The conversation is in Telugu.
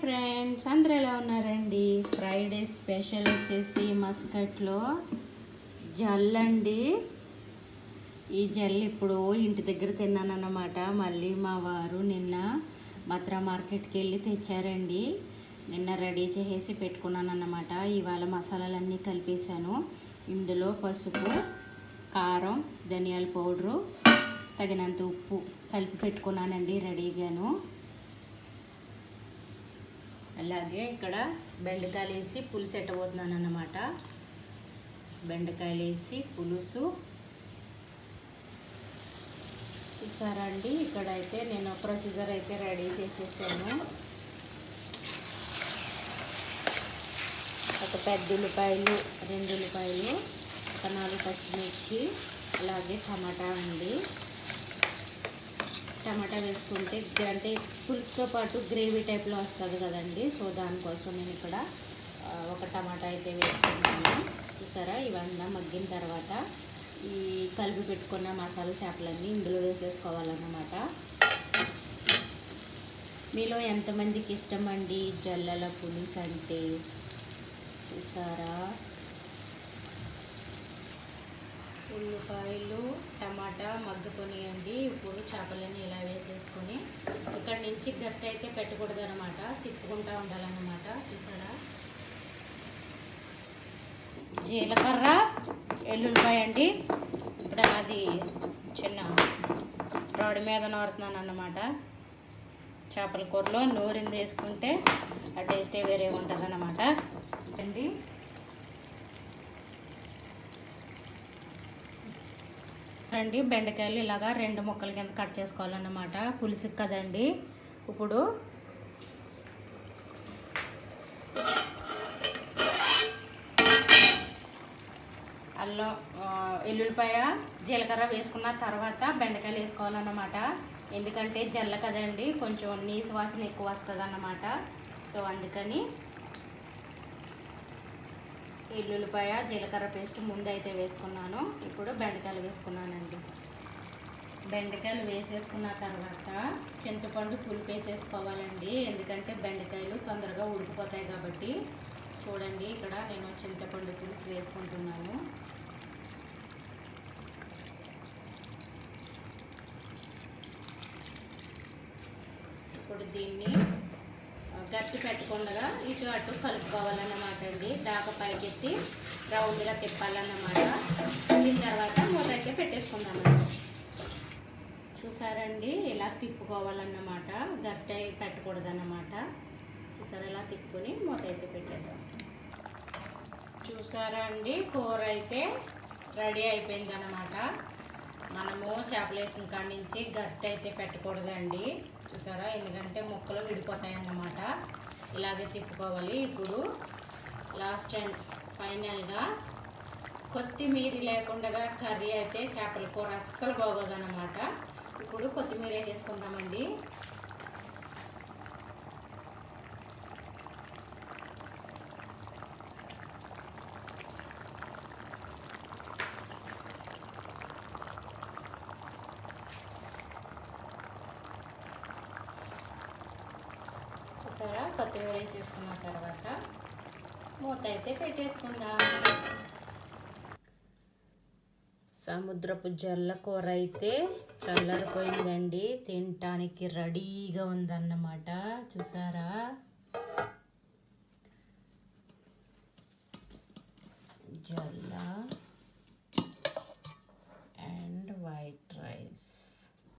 ఫ్రెండ్స్ అందరూ ఎలా ఉన్నారండి? ఫ్రైడే స్పెషల్ వచ్చేసి మస్కట్లో జల్లండి ఈ జల్ ఇప్పుడు ఇంటి దగ్గర తిన్నానన్నమాట. మళ్ళీ మా వారు నిన్న మద్రా మార్కెట్కి వెళ్ళి తెచ్చారండి. నిన్న రెడీ చేసేసి పెట్టుకున్నాను అన్నమాట ఇవాళ మసాలాలన్నీ కలిపేశాను. ఇందులో పసుపు కారం ధనియాల పౌడరు తగినంత ఉప్పు కలిపి పెట్టుకున్నానండి రెడీగాను. అలాగే ఇక్కడ బెండకాయలు వేసి పులుసు ఎట్టబోతున్నాను అన్నమాట బెండకాయలు వేసి పులుసు. చూసారా అండి? ఇక్కడైతే నేను ప్రొసీజర్ అయితే రెడీ చేసేసాను. ఒక పెద్ద ఉల్లిపాయలు రెండు ఉల్లిపాయలు ఒక నాలుగు పచ్చిమిర్చి అలాగే టమాటా అండి. టమాటా వేసుకుంటే అంటే పులుసుతో పాటు గ్రేవీ టైప్లో వస్తుంది కదండి. సో దానికోసం నేను ఇక్కడ ఒక టమాటా అయితే వేసుకున్నాను. చూసారా? ఇవన్నీ మగ్గిన తర్వాత ఈ కలిపి పెట్టుకున్న మసాలా చేపలన్నీ ఇందులో వేసేసుకోవాలన్నమాట. మీలో ఎంతమందికి ఇష్టం అండి? జల్లల పులుసు అంటే? చూసారా? ఉల్లిపాయలు టమాటా మగ్గుకొనియండి ఇప్పుడు చేపలని మిర్చి గట్టి అయితే పెట్టకూడదు అనమాట తిప్పుకుంటూ ఉండాలన్నమాట. చూసారా? జీలకర్ర ఎల్లుల్లిపాయ అండి. ఇప్పుడు అది చిన్న రాడి మీద నోరుతున్నాను అన్నమాట. చేపల కూరలో నూరింది వేసుకుంటే ఆ టేస్టే వేరే ఉంటుంది అన్నమాట అండి. రండి బెండకాయలు ఇలాగా రెండు ముక్కల కింద కట్ చేసుకోవాలన్నమాట. పులుసు కదండి. ఇప్పుడు అల్లం ఎల్లుల్లిపాయ జీలకర్ర వేసుకున్న తర్వాత బెండకాయలు వేసుకోవాలన్నమాట. ఎందుకంటే జల్ల కదండి కొంచెం నీసు వాసన ఎక్కువ వస్తుంది అన్నమాట సో అందుకని ఎల్లుల్లిపాయ జీలకర్ర పేస్ట్ ముందు అయితే వేసుకున్నాను. ఇప్పుడు బెండకాయలు వేసుకున్నానండి. బెండకాయలు వేసేసుకున్న తర్వాత చింతపండు పులుపు వేసేసుకోవాలండి ఎందుకంటే బెండకాయలు తొందరగా ఉడికిపోతాయి కాబట్టి చూడండి ఇక్కడ నేను చింతపండు పులుసు వేసుకుంటున్నాను. ఇప్పుడు దీన్ని గట్టి పెట్టకుండా ఇటు అటు కలుపుకోవాలన్నమాట అండి. దాకా పైకెత్తి రౌండ్గా తిప్పాలన్నమాట దీని తర్వాత మూత అయితే పెట్టేసుకుందామండి చూసారండి? ఇలా తిప్పుకోవాలన్నమాట. గట్టి పెట్టకూడదన్నమాట. చూసారా ఇలా తిప్పుకొని మూత అయితే పెట్టేద్దాం. చూసారా అండి? కూర అయితే రెడీ అయిపోయిందన్నమాట. మనము చేపలు వేసిన కాడి నుంచి గట్టి అయితే పెట్టకూడదండి. చూసారా? ఎందుకంటే ముక్కలు విడిపోతాయి అన్నమాట ఇలాగే తిప్పుకోవాలి. ఇప్పుడు లాస్ట్ అండ్ ఫైనల్గా కొత్తిమీర లేకుండా కర్రీ అయితే చేపల కూర అస్సలు బాగోదన్నమాట. ఇప్పుడు కొత్తిమీర వేసుకుందామండి చూసారా? కొత్తిమీర వేసేసుకున్న తర్వాత మూత అయితే పెట్టేసుకుందాం. సముద్రపు జల్ల కూర అయితే చల్లారిపోయిందండి. తినటానికి రెడీగా ఉందన్నమాట. చూసారా? జల్ల